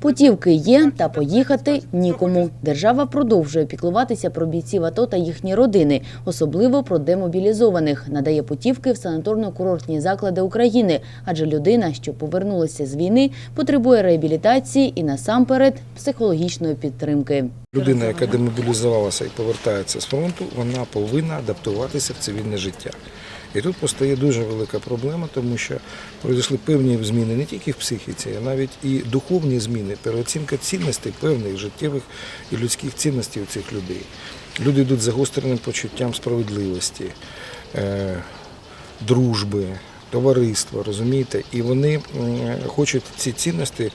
Путівки є, та поїхати нікому. Держава продовжує піклуватися про бійців АТО та їхні родини, особливо про демобілізованих. Надає путівки в санаторно-курортні заклади України, адже людина, що повернулася з війни, потребує реабілітації і насамперед психологічної підтримки. Людина, яка демобілізувалася і повертається з фронту, вона повинна адаптуватися в цивільне життя. І тут постає дуже велика проблема, тому що пройшли певні зміни не тільки в психіці, а навіть і духовні зміни, переоцінка цінностей певних життєвих і людських цінностей у цих людей. Люди йдуть загостреним почуттям справедливості, е, дружби, товариства, розумієте, і вони хочуть ці цінності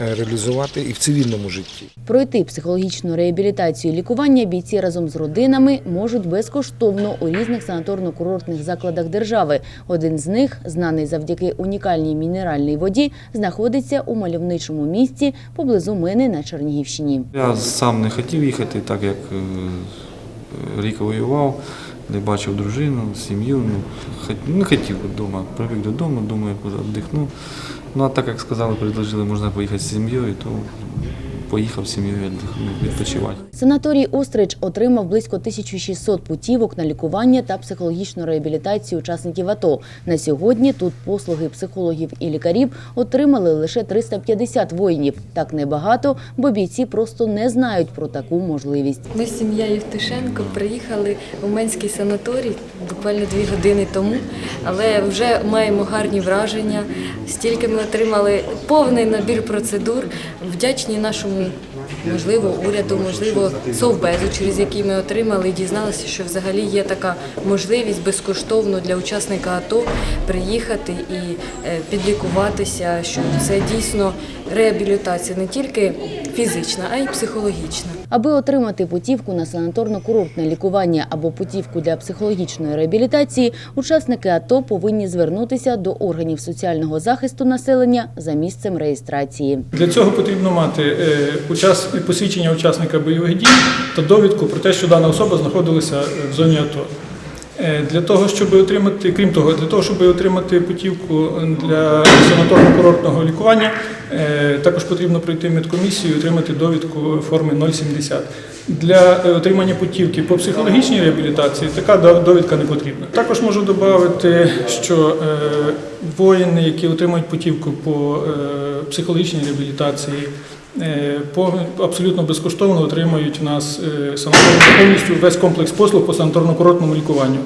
е, реалізувати і в цивільному житті. Пройти психологічну реабілітацію і лікування бійці разом з родинами можуть безкоштовно у різних санаторно-курортних закладах держави. Один з них, знаний завдяки унікальній мінеральній воді, знаходиться у мальовничому місті поблизу мене на Чернігівщині. Я сам не хотів їхати, так як е, рік воював, де бачив дружину, сім'ю. Ну, не хотів вдома. Привик додому, думаю, віддихну. Ну а так як сказали, предложили, можна поїхати з сім'єю, то поїхав з сім'єю відпочивати. Санаторій Острич отримав близько 1600 путівок на лікування та психологічну реабілітацію учасників АТО. На сьогодні тут послуги психологів і лікарів отримали лише 350 воїнів. Так небагато, бо бійці просто не знають про таку можливість. Ми з сім'єю Євтушенко приїхали в Менський санаторій буквально дві години тому, але вже маємо гарні враження. Стільки ми отримали повний набір процедур, вдячні нашому. Можливо, уряду, можливо, совбезу, через який ми отримали і дізналися, що взагалі є така можливість безкоштовно для учасника АТО приїхати і е, підлікуватися, що це дійсно реабілітація не тільки фізична, а й психологічна. Аби отримати путівку на санаторно-курортне лікування або путівку для психологічної реабілітації, учасники АТО повинні звернутися до органів соціального захисту населення за місцем реєстрації. Для цього потрібно мати е, посвідчення учасника бойових дій та довідку про те, що дана особа знаходилася в зоні АТО. Е, Для того, щоб отримати, крім того, для того, щоб отримати путівку для санаторно-курортного лікування, е, також потрібно пройти медкомісію і отримати довідку форми 070. Для е, отримання путівки по психологічній реабілітації така довідка не потрібна. Також можу додати, що воїни, які отримують путівку по психологічній реабілітації, абсолютно безкоштовно отримують у нас е, повністю весь комплекс послуг по санаторно-курортному лікуванню.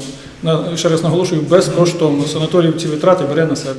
Ще раз наголошую, безкоштовно санаторій ці витрати бере на себе.